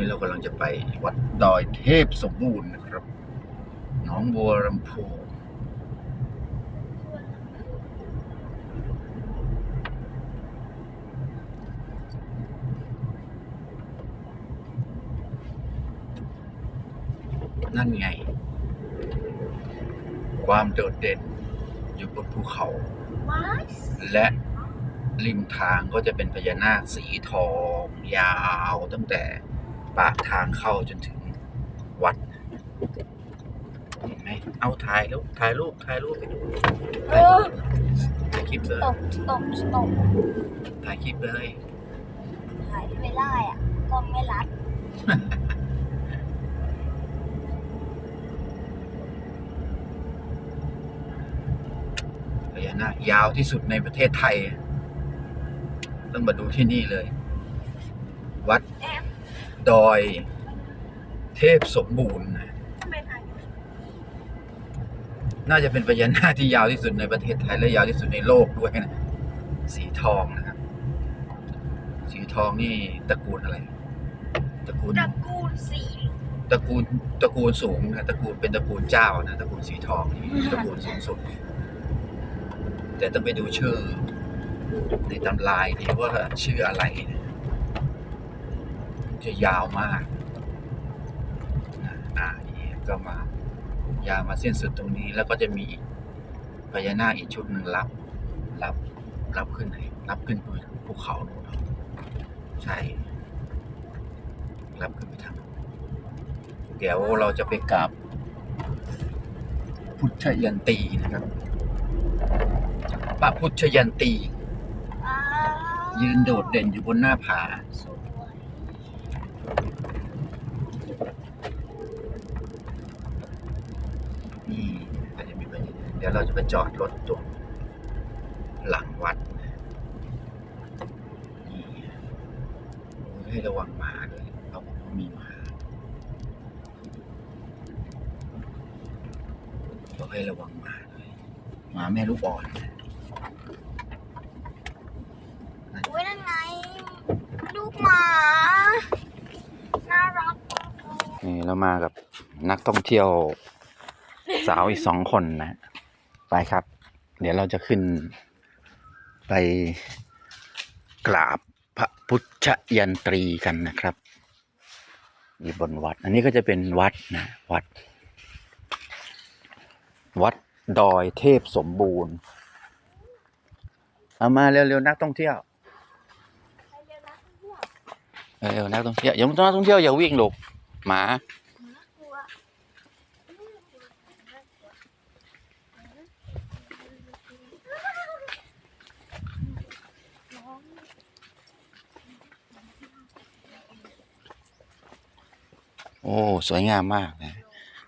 นี้เรากำลังจะไปวัดดอยเทพสมบูรณ์นะครับหนองบัวลำพูนั่นไง ความโดดเด่นอยู่บนภูเขา และริมทางก็จะเป็นพญานาคสีทอง ยาวตั้งแต่ ปากทางเข้าจนถึงวัดเห็นไหมเอาถ่ายรูปถ่ายรูปถ่ายรูปไปดูเอถ่ายอถ่ายคลิปเลยตกตกตกถ่ายคลิปเลย หายไม่ได้อะก็ไม่รัดพญานาคยาวที่สุดในประเทศไทย ต้องมาดูที่นี่เลย วัดแอบ ดอยเทพสมบูรณ์นะทำไมถ่ายน่าจะเป็นพญานาคที่ยาวที่สุดในประเทศไทยและยาวที่สุดในโลกด้วยนะ สีทองนะครับ สีทองนี่ตระกูลอะไร ตระกูล ตระกูลสีตระกูล ตระกูลสูงนะ ตระกูลเป็นตระกูลเจ้านะ ตระกูลสีทองนี่ตระกูลสูงสุด แต่ต้องไปดูชื่อในตำรายนี่ว่าชื่ออะไรนะ จะยาวมากนะอ่านี่ก็มายาวมาเส้นสุดตรงนี้แล้วก็จะมีพญานาคอีกชุดหนึ่งรับรับรับขึ้นไหนรับขึ้นไปภูเขาโน่นใช่รับขึ้นไปทางเดี๋ยวเราจะไปกราบพุทธยันตีนะครับพระพุทธยันตี ยืนโดดเด่นอยู่บนหน้าผา สวย นี่ก็จะมีบรรยากาศ เดี๋ยวเราจะไปจอดรถตรงหลังวัดนะนี่ให้ระวังหมาด้วยเขาบอกว่ามีหมาบอกให้ระวังหมาด้วยหมาแม่ลูกอ่อนนะอุ้ยนั่นไงลูกหมาน่ารักมากเลยนี่เรามากับนักท่องเที่ยวสาวอีกสองคนนะ ไปครับ เดี๋ยวเราจะขึ้น ไปกราบพระพุทธยันตรีกันนะครับ อยู่บนวัด อันนี้ก็จะเป็นวัดนะวัด วัดดอยเทพสมบูรณ์ เอามาเร็วๆนักท่องเที่ยวเร็วนะเพื่อนเร็วๆนักท่องเที่ยวอย่านักท่องเที่ยวอย่าวิ่งหลบหมา น่ากลัวน่ากลัว โอ้สวยงามมากนะ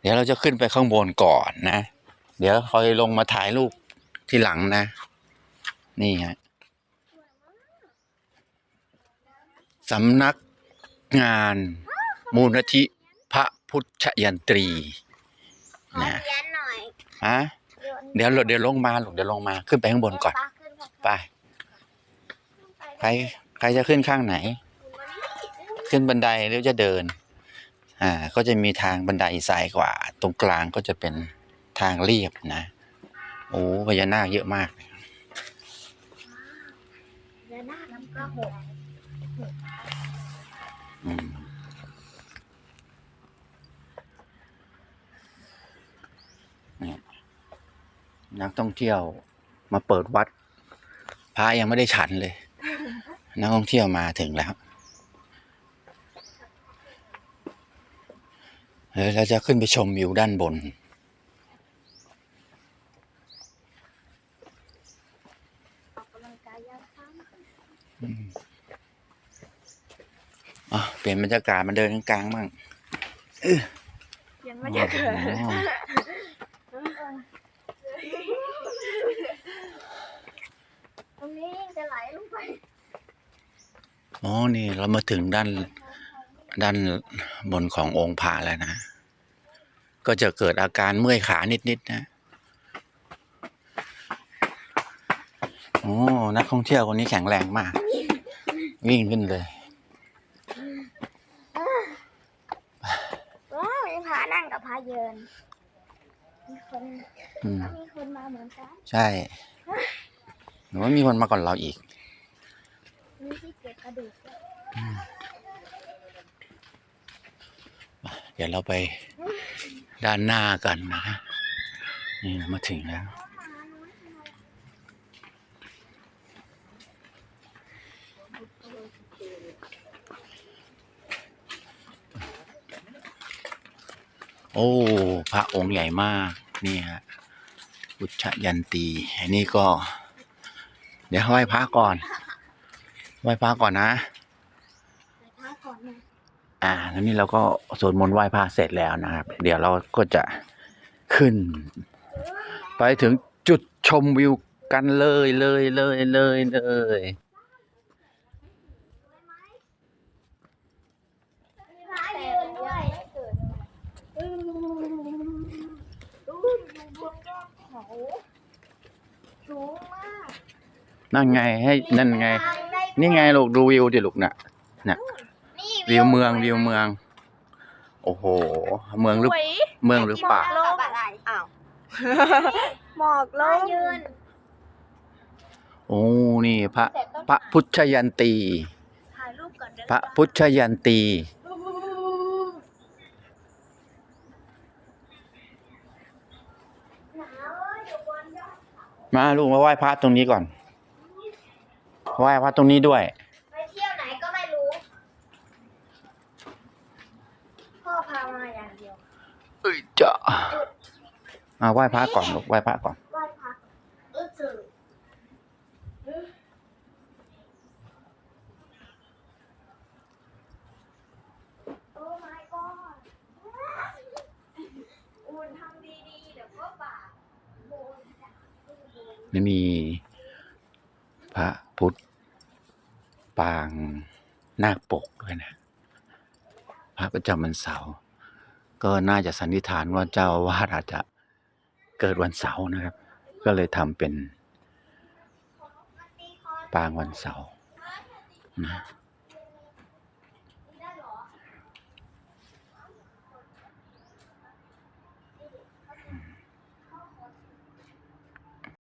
เดี๋ยวเราจะขึ้นไปข้างบนก่อนนะ เดี๋ยวคอยลงมาถ่ายรูปที่หลังนะ นี่ฮะสำนักงานมูลนิธิพระพุทธยันตรีขอนะเรียนหน่อยฮะเดี๋ยวเดี๋ยวลงมาลูกเดี๋ยวลงมาขึ้นไปข้างบนก่อนปาขึ้นไป ใครใครจะขึ้นข้างไหน ขึ้นบันไดหรือจะเดิน อ่าก็จะมีทางบันไดสายกว่า ตรงกลางก็จะเป็นทางเรียบนะ โอ้พญานาคเยอะมากอืมนักท่องเที่ยวมาเปิดวัดพระยังไม่ได้ฉันเลย นักท่องเที่ยวมาถึงแล้ว เดี๋ยวเราจะขึ้นไปชมวิวด้านบนออกกำลังกายยามเช้าอะ เปลี่ยนบรรยากาศมาเดินกลางๆบ้างยังไม่ได้เกิดอ๋อตรงนี้จะไหลลงไป อ๋อ นี่เรามาถึงด้าน ด้านบนขององค์พระแล้วนะ ก็จะเกิดอาการเมื่อยขานิดๆนะโอ้นักท่องเที่ยวคนนี้แข็งแรงมาก วิ่งขึ้นเลยระเยิน มีคนอืมมีคนมาเหมือนกัน ใช่ หนูว่ามีคนมาก่อนเราอีกมีที่เก็บกระดูกด้วย เดี๋ยวเราไปด้านหน้ากันนะฮะนี่มาถึงแล้วโอ้ พระองค์ใหญ่มาก นี่ฮะอุชยันตีอันนี้ก็ เดี๋ยวไหว้พระก่อน ไหว้พระก่อนนะ ไปพักก่อนนะ อ่าแล้วนี่เราก็สวดมนต์ไหว้พระเสร็จแล้วนะครับ เดี๋ยวเราก็จะขึ้น ไปถึงจุดชมวิวกันเลยเลยเลยเลยเลยนั่นไงให้นั่นไง นี่ไงลูกดูวิวดิลูกน่ะนี่ วิวเมืองวิวเมือง โอ้โห เมืองหรือเมืองหรือป่าลงอะไรอ้าวหมอกพลระงเยินโอ้นี่พระพระพุทธยันตี ถ่ายรูปก่อนเด้อพระพุทธยันตี หนาวอยู่บนยอด มาลูกมาไหว้พระตรงนี้ก่อนไหว้พระตรงนี้ด้วย ไปเที่ยวไหนก็ไม่รู้ พ่อพามาอย่างเดียว เอ้ยจ้ะ มาไหว้พระก่อนลูกไหว้พระก่อนไหว้พระเออจืดโอ้ my god อุ่นทำดีๆเดี๋ยวก็บาปโบนจ้ะนี่มีพระพุทธปางนาคปกด้วยนะ พระประจำวันเสาร์ก็น่าจะสันนิษฐานว่าเจ้าอาวาดอาจจะ เกิดวันเสาร์นะครับ ก็เลยทำเป็นปางวันเสาร์นะ